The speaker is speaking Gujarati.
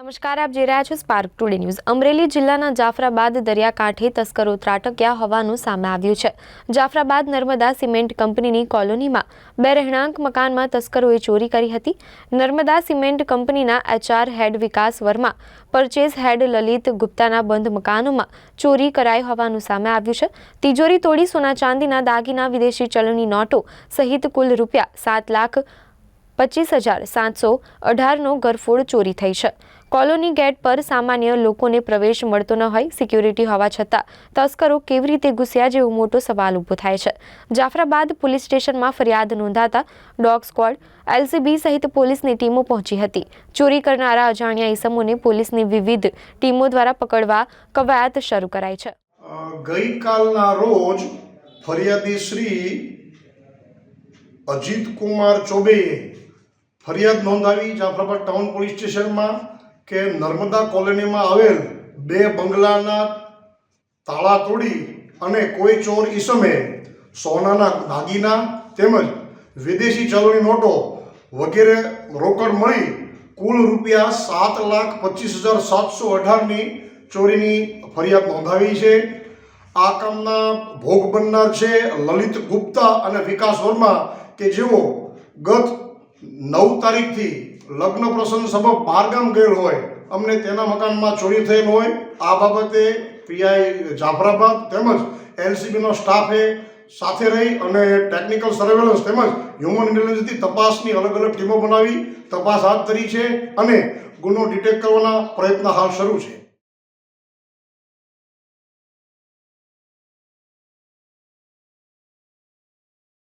નમસ્કાર, આપ જોઈ રહ્યા છો સ્પાર્ક ટુડે ન્યૂઝ અમરેલી જિલ્લાના જાફરાબાદ દરિયાકાંઠે તસ્કરો ત્રાટક્યા હોવાનું સામે આવ્યું છે. જાફરાબાદ નર્મદા સિમેન્ટ કંપનીની કોલોનીમાં બે રહેણાંક મકાનમાં તસ્કરોએ ચોરી કરી હતી. નર્મદા સિમેન્ટ કંપનીના HR head Vikas Verma, purchase head Lalit ગુપ્તાના બંધ મકાનોમાં ચોરી કરાઈ હોવાનું સામે આવ્યું છે. તિજોરી તોડી સોના ચાંદીના દાગીના વિદેશી ચલણની નોટો સહિત કુલ રૂપિયા સાત લાખ પચીસ હજાર સાતસો અઢારનો ગરફોડ ચોરી થઈ છે. કોલોની ગેટ પર સામાન્ય લોકોને પ્રવેશ મળતો ન હોય, સિક્યુરિટી હોવા છતાં તસ્કરો કેવી રીતે ઘૂસ્યા જેવો મોટો સવાલ ઊભો થાય છે. જાફરાબાદ પોલીસ સ્ટેશનમાં ફરિયાદ નોંધાતા ડોગ સ્ક્વોડ, એલસીબી સહિત પોલીસની ટીમો પહોંચી હતી. ચોરી કરનારા અજાણ્યા ઈસમોને પોલીસની વિવિધ ટીમો દ્વારા પકડવા કવાયત શરૂ કરાઈ છે. ગઈકાલના રોજ ફરિયાદી શ્રી અજીત કુમાર ચોબેએ ફરિયાદ નોંધાવી જાફરાબાદ ટાઉન પોલીસ સ્ટેશનમાં કે નર્મદા કોલોનીમાં આવેલ બે બંગલાના તાળા તોડી અને કોઈ ચોર ઈસમે સોનાના દાગીના તેમજ વિદેશી ચલણી નોટો વગેરે રોકડ મળી કુલ રૂપિયા સાત લાખ પચીસ હજાર સાતસો અઢારની ચોરીની ફરિયાદ નોંધાવી છે. આ કામના ભોગ બનનાર છે લલિત ગુપ્તા અને વિકાસ વર્મા કે જેઓ ગત નવ તારીખથી લગ્ન પ્રસંગ સબબ બહારગામ ગયેલ હોય, અમને તેના મકાનમાં ચોરી થયેલ હોય, આ બાબતે પીઆઈ જાફરાબાદ તેમજ એલસીબીનો સ્ટાફે સાથે રહી અને ટેકનિકલ સર્વેલન્સ તેમજ હ્યુમન ઇન્ટેલિજન્સથી તપાસની અલગ અલગ ટીમો બનાવી, તપાસ હાથ ધરી છે અને ગુનો ડિટેક્ટ કરવાના પ્રયત્ન હાલ શરૂ છે.